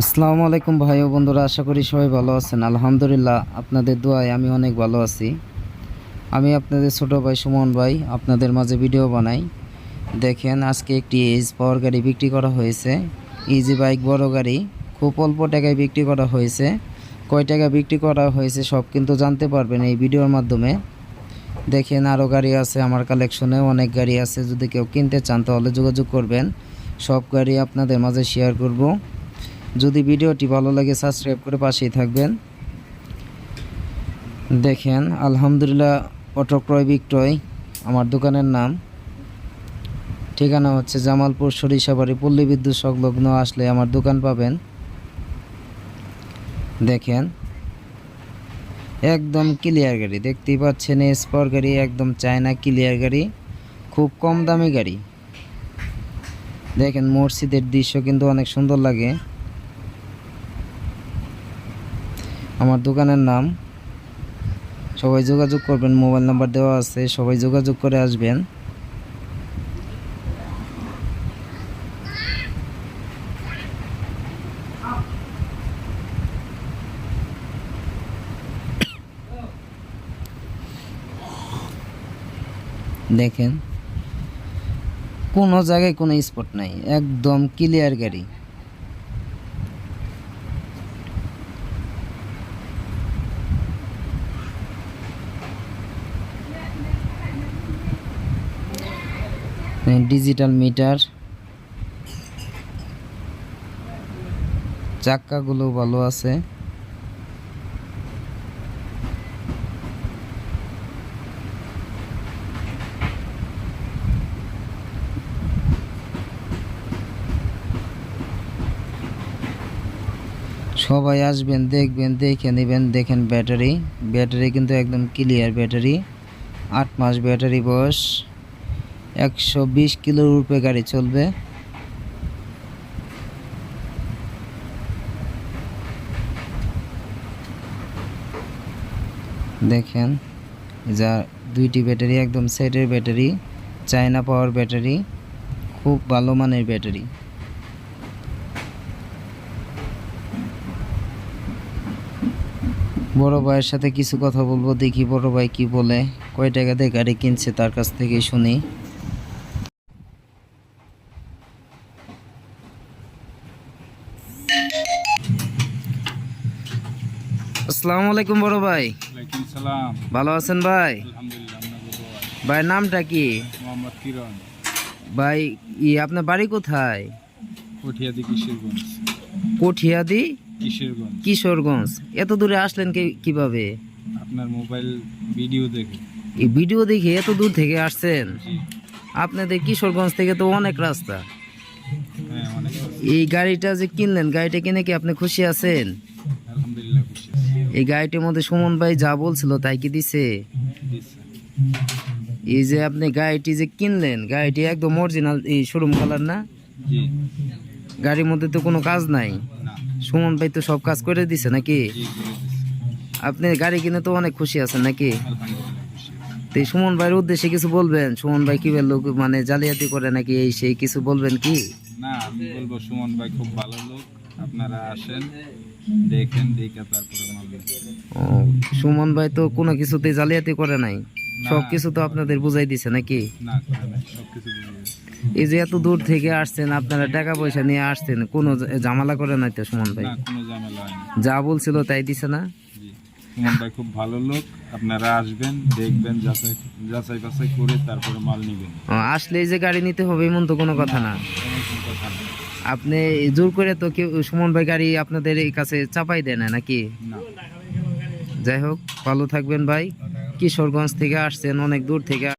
আসসালামু আলাইকুম ভাই ও বন্ধুরা, আশা করি সবাই ভালো আছেন। আলহামদুলিল্লাহ, আপনাদের দোয়ায় আমি অনেক ভালো আছি। আমি আপনাদের ছোট ভাই সুমন ভাই আপনাদের মাঝে ভিডিও বানাই। দেখেন, আজকে একটি এজ পাওয়ার গাড়ি বিক্রি করা হয়েছে। ইজি বাইক বড় গাড়ি। খুব অল্প টাকায় বিক্রি করা হয়েছে। কয় টাকা বিক্রি করা হয়েছে সব কিন্তু জানতে পারবেন এই ভিডিওর মাধ্যমে। দেখেন আরও গাড়ি আছে আমার কালেকশনে অনেক গাড়ি আছে। যদি কেউ কিনতে চান, তাহলে যোগাযোগ করবেন। সব গাড়ি আপনাদের মাঝে শেয়ার করব। যদি ভিডিওটি ভালো লাগে সাবস্ক্রাইব করে পাশেই থাকবেন। দেখেন, আলহামদুলিল্লাহ অটো ক্রয় বিক্রয়, আমার দোকানের নাম। ঠিকানা হচ্ছে জামালপুর সরিষাবাড়ি পল্লী বিদ্যুৎ সংলগ্ন, আসলে আমার দোকান পাবেন। দেখেন, একদম ক্লিয়ার গাড়ি, দেখতেই পাচ্ছেন স্পর গাড়ি, একদম চায়না ক্লিয়ার গাড়ি, খুব কম দামি গাড়ি। দেখেন, মসজিদের দৃশ্য কিন্তু অনেক সুন্দর লাগে। আমার দোকানের নাম। সবাই যোগাযোগ করবেন, মোবাইল নাম্বার দেওয়া আছে, সবাই যোগাযোগ করে আসবেন। দেখেন, কোনো জায়গায় কোনো স্পট নাই, একদম ক্লিয়ার গাড়ি। ডিজিটাল মিটার চাক্কাগুলো ভালো আছে। সবাই আসবেন, দেখবেন, দেখে নেবেন, দেখেন ব্যাটারি। ব্যাটারি কিন্তু একদম ক্লিয়ার ব্যাটারি। আট মাস ব্যাটারি বয়স। একশো বিশ কিলোর উপরে গাড়ি চলবে। দেখেন যা দুইটি ব্যাটারি, একদম সেটের ব্যাটারি, চায়না পাওয়ার ব্যাটারি, খুব ভালো মানের ব্যাটারি। বড় ভাইয়ের সাথে কিছু কথা বলব, দেখি বড় ভাই কি বলে। কয় টাকা দিয়ে গাড়ি কিনছে তার কাছ থেকে শুনি। আসসালামু আলাইকুম বড় ভাই। ভালো আছেন ভাই? আলহামদুলিল্লাহ ভাই নামটা কি? মোহাম্মদ কিরণ। ভাই ই আপনার বাড়ি কোথায়? কঠিয়াদি কিশোরগঞ্জ। কঠিয়াদি? কিশোরগঞ্জ। কিশোরগঞ্জ। এত দূরে আসলেন কি- কীভাবে? আপনার মোবাইল ভিডিও দেখে। এই ভিডিও দেখে এত দূর থেকে আসছেন? আপনাদের কিশোরগঞ্জ থেকে তো অনেক রাস্তা। এই গাড়িটা যে কিনলেন গাড়িটা কিনে কি আপনি খুশি আছেন। এই গাড়িটির মধ্যে সুমন ভাই যা বলছিল তাই কি দিছে। এই যে আপনি গাড়িটি যে কিনলেন গাড়িটি একদম অরিজিনাল এই শোরুম কালার না? গাড়ির মধ্যে তো কোনো কাজ নাই? সুমন ভাই তো সব কাজ করে দিছে নাকি। আপনি গাড়ি কিনে তো অনেক খুশি আছেন নাকি। তো সুমন ভাইয়ের উদ্দেশ্যে কিছু বলবেন? সুমন ভাই কি লোক মানে জালিয়াতি করে নাকি এই সেই কিছু বলবেন কি? না আমি বলব সুমন ভাই খুব ভালো লোক। আপনারা আসেন দেখেন দেখে তারপরে সুমন ভাই তো কোনো কিছুতে জালিয়াতি করে নাই। সব কিছু তো আপনাদের বুঝাই দিছে নাকি? না করে নাই সব কিছু এই যে এত দূর থেকে আসছেন আপনারা টাকা পয়সা নিয়ে আসছেন কোনো ঝামেলা করে নাই তো সুমন ভাই? যা বলছিল তাই দিছে না? ভাই খুব ভালো লোক। আপনারা আসবেন দেখবেন যাচাই যাচাই বাছাই করে তারপরে মাল নেবেন। আসলে এই যে গাড়ি নিতে হবে এমন তো কোনো কথা না। এরকম কথা না। আপনি জোর করে তো কেউ সুমন ভাই গাড়ি আপনাদের এই কাছে চাপাই দেয় না নাকি? যাই হোক ভালো থাকবেন ভাই। কিশোরগঞ্জ থেকে আসছেন অনেক দূর থেকে